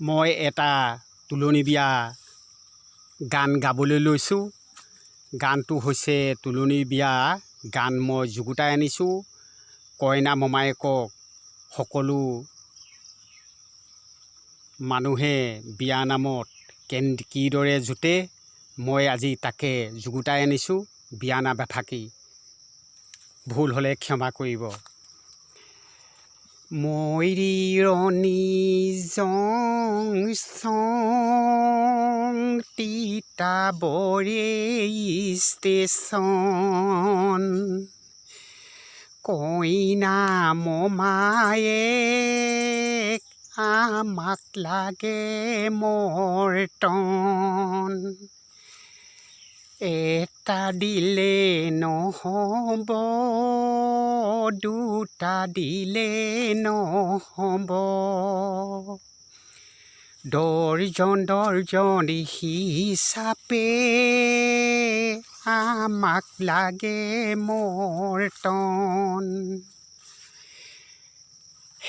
মই এটা তোলনি বিয়া গান গাবলৈ লৈছোঁ। গানটো হৈছে তোলনি বিয়া গান মই যুগুতাই আনিছোঁ। কইনা মোমায়েকক সকলো মানুহে বিয়া নামত কেন কিদৰে জোটে মই আজি তাকে যুগুতাই আনিছোঁ। বিয়া এফাকি ভুল হ'লে ক্ষমা কৰিব। ময়ূৰণী জংচং তিতাবৰে ষ্টেচন কইনা মমায়েক আমাক লাগে মৰ্টন এটা দিলে নহ'ব দুটা দিলে নহ'ব দৰ্জন দৰ্জন হিচাপে আমাক লাগে মৰ্টন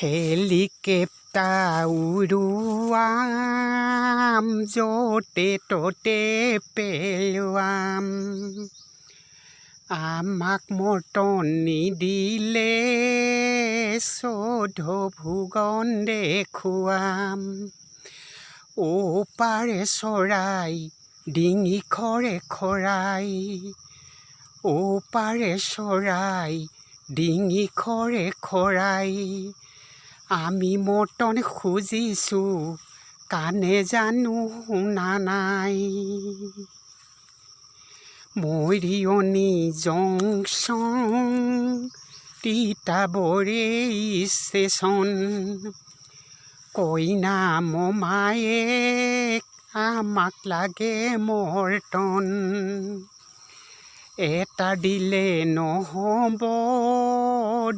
হেলিকেপ্টাৰ উৰুৱাম য'তে ত'তে পেলোৱাম আমাক মৰ্টন নিদিলে চৌধ ভোগন দেখুৱাম। ওপাৰে চৰাই, ডিঙি খৰে খৰাই। ওপাৰে চৰাই, ডিঙি খৰে খৰাই। আমি মৰ্টন খুজিছোঁ কাণে জানো শুনা নাই। মৰিয়নি জংচন তিতাবৰে ষ্টেচন কইনা মমায়েক আমাক লাগে মৰ্টন এটা দিলে নহ'ব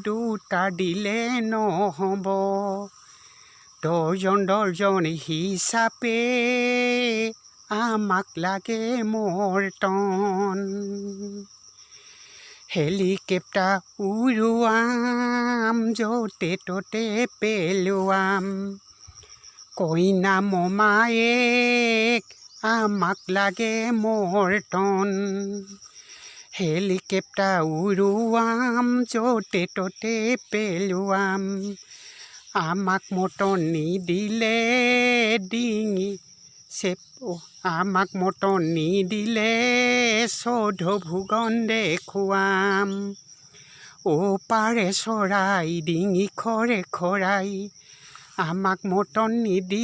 দুটা দিলে নহ'ব। দৰ্জন দৰ্জন হিচাপে আমাক লাগে মৰ্টন হেলিকেপ্টাৰ উৰুৱাম য'তে ত'তে পেলোৱাম। কইনা মমায়েক আমাক লাগে মৰ্টন হেলিকেপ্টাৰ উৰুৱাম য'তে ত'তে পেলোৱাম আমাক মৰ্টন নিদিলে ডিঙি চেপ। আমাক মৰ্টন নিদিলে চৌধ ভোগন দেখুৱাম। ওপাৰে চৰাই, ডিঙি খৰে খৰাই। আমাক মৰ্টন নিদি